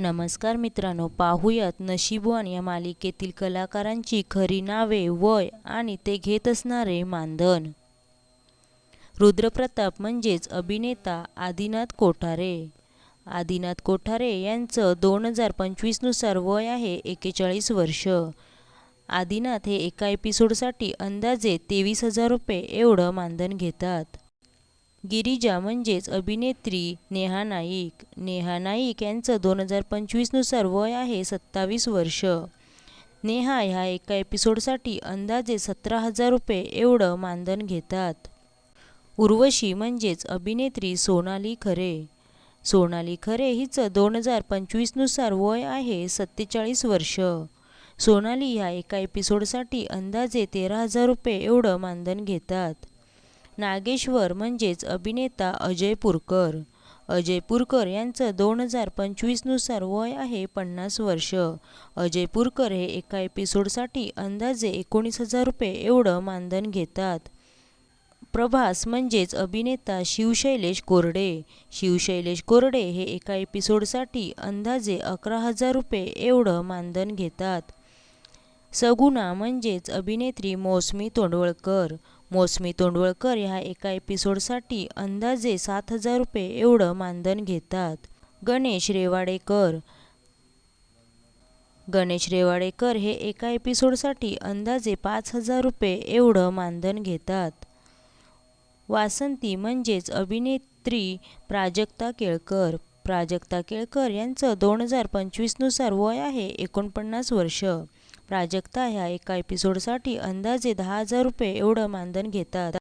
नमस्कार मित्रांनो पाहूयात नशीबवान या मालिकेतील कलाकारांची खरी नावे वय आणि ते घेत असणारे मानधन. रुद्रप्रताप म्हणजेच अभिनेता आदिनाथ कोठारे. आदिनाथ कोठारे यांचं दोन हजार पंचवीसनुसार वय आहे एकेचाळीस वर्ष. आदिनाथ हे एका एपिसोडसाठी अंदाजे तेवीस हजार रुपये एवढं मानधन घेतात. गिरिजा म्हणजेच अभिनेत्री नेहा नाईक. नेहा नाईक यांचं दोन हजार पंचवीसनुसार वय आहे सत्तावीस वर्ष. नेहा ह्या एका एपिसोडसाठी अंदाजे सतरा हजार रुपये एवढं मानधन घेतात. उर्वशी म्हणजेच अभिनेत्री सोनाली खरे. सोनाली खरे हिचं दोन हजार पंचवीसनुसार वय आहे सत्तेचाळीस वर्ष. सोनाली ह्या एका एपिसोडसाठी अंदाजे तेरा हजार रुपये एवढं मानधन घेतात. नागेश्वर म्हणजेच अभिनेता अजय पुरकर. अजय पुरकर यांचं दोन हजार पंचवीसनुसार वय आहे पन्नास वर्ष. अजय पुरकर हे एका एपिसोडसाठी अंदाजे एकोणीस हजार रुपये एवढं मानधन घेतात. प्रभास म्हणजेच अभिनेता शिवशैलेश कोरडे. शिवशैलेश कोरडे हे एका एपिसोडसाठी अंदाजे अकरा हजार रुपये एवढं मानधन घेतात. सगुणा म्हणजेच अभिनेत्री मौसमी तोंडवळकर. मौसमी तोंडवळकर ह्या एका एपिसोडसाठी अंदाजे सात हजार रुपये एवढं मानधन घेतात. गणेश रेवाडेकर. गणेश रेवाडेकर हे एका एपिसोडसाठी अंदाजे पाच हजार रुपये एवढं मानधन घेतात. वासंती म्हणजेच अभिनेत्री प्राजक्ता केळकर. प्राजक्ता केळकर यांचं दोन हजार पंचवीसनुसार वय आहे एकोणपन्नास वर्ष. प्राजक्ता ह्या एका एपिसोडसाठी अंदाजे दहा हजार रुपये एवढं मानधन घेतात.